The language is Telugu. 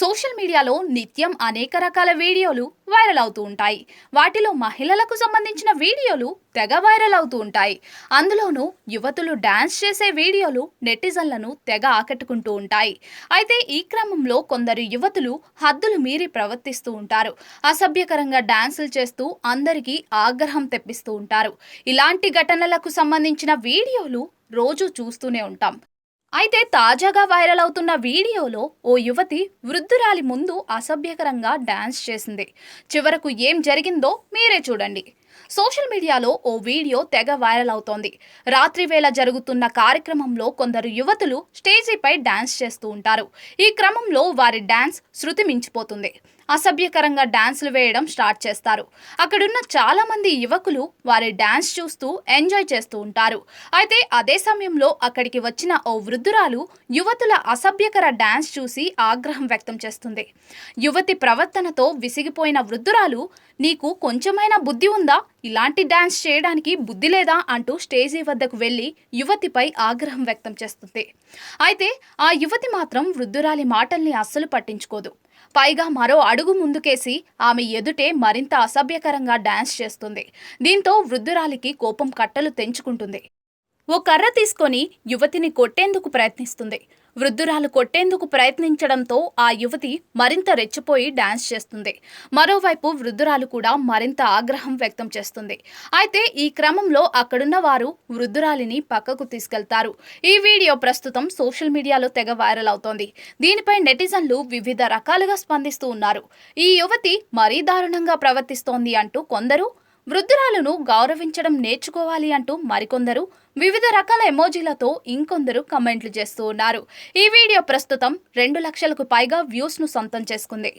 సోషల్ మీడియాలో నిత్యం అనేక రకాల వీడియోలు వైరల్ అవుతూ ఉంటాయి. వాటిలో మహిళలకు సంబంధించిన వీడియోలు తెగ వైరల్ అవుతూ ఉంటాయి. అందులోనూ యువతులు డాన్స్ చేసే వీడియోలు నెటిజన్లను తెగ ఆకట్టుకుంటూ ఉంటాయి. అయితే ఈ క్రమంలో కొందరు యువతులు హద్దులు మీరి ప్రవర్తిస్తూ ఉంటారు. అసభ్యకరంగా డాన్సులు చేస్తూ అందరికీ ఆగ్రహం తెప్పిస్తూ ఉంటారు. ఇలాంటి ఘటనలకు సంబంధించిన వీడియోలు రోజు చూస్తూనే ఉంటాం. అయితే తాజాగా వైరల్ అవుతున్న వీడియోలో ఓ యువతి వృద్ధురాలి ముందు అసభ్యకరంగా డాన్స్ చేసింది. చివరకు ఏం జరిగిందో మీరే చూడండి. సోషల్ మీడియాలో ఓ వీడియో తెగ వైరల్ అవుతోంది. రాత్రి వేళ జరుగుతున్న కార్యక్రమంలో కొందరు యువతులు స్టేజీపై డాన్స్ చేస్తూ ఉంటారు. ఈ క్రమంలో వారి డాన్స్ శృతి మించిపోతుంది. అసభ్యకరంగా డాన్సులు వేయడం స్టార్ట్ చేస్తారు. అక్కడున్న చాలా మంది యువకులు వారి డాన్స్ చూస్తూ ఎంజాయ్ చేస్తూ ఉంటారు. అయితే అదే సమయంలో అక్కడికి వచ్చిన ఓ వృద్ధురాలు యువతుల అసభ్యకర డాన్స్ చూసి ఆగ్రహం వ్యక్తం చేస్తుంది. యువతి ప్రవర్తనతో విసిగిపోయిన వృద్ధురాలు నీకు కొంచెమైనా బుద్ధి ఉందా? ఇలాంటి డాన్స్ చేయడానికి బుద్ధి లేదా అంటూ స్టేజీ వద్దకు వెళ్ళి యువతిపై ఆగ్రహం వ్యక్తం చేస్తుంది. అయితే ఆ యువతి మాత్రం వృద్ధురాలి మాటల్ని అస్సలు పట్టించుకోదు. పైగా మరో అడుగు ముందుకేసి ఆమె ఎదుటే మరింత అసభ్యకరంగా డాన్స్ చేస్తుంది. దీంతో వృద్ధురాలికి కోపం కట్టలు తెంచుకుంటుంది. ఓ కర్ర తీసుకొని యువతిని కొట్టేందుకు ప్రయత్నిస్తుంది. వృద్ధురాలు కొట్టేందుకు ప్రయత్నించడంతో ఆ యువతి మరింత రెచ్చిపోయి డాన్స్ చేస్తుంది. మరోవైపు వృద్ధురాలు కూడా మరింత ఆగ్రహం వ్యక్తం చేస్తుంది. అయితే ఈ క్రమంలో అక్కడున్న వారు వృద్ధురాలిని పక్కకు తీసుకెళ్తారు. ఈ వీడియో ప్రస్తుతం సోషల్ మీడియాలో తెగ వైరల్ అవుతోంది. దీనిపై నెటిజన్లు వివిధ రకాలుగా స్పందిస్తూ ఉన్నారు. ఈ యువతి మరీ దారుణంగా ప్రవర్తిస్తోంది అంటూ కొందరు వృద్ధురాలను గౌరవించడం నేర్చుకోవాలి అంటూ మరికొందరు వివిధ రకాల ఎమోజీలతో ఇంకొందరు కమెంట్లు చేస్తూ ఉన్నారు. ఈ వీడియో ప్రస్తుతం రెండు లక్షలకు పైగా వ్యూస్ను సొంతం చేసుకుంది.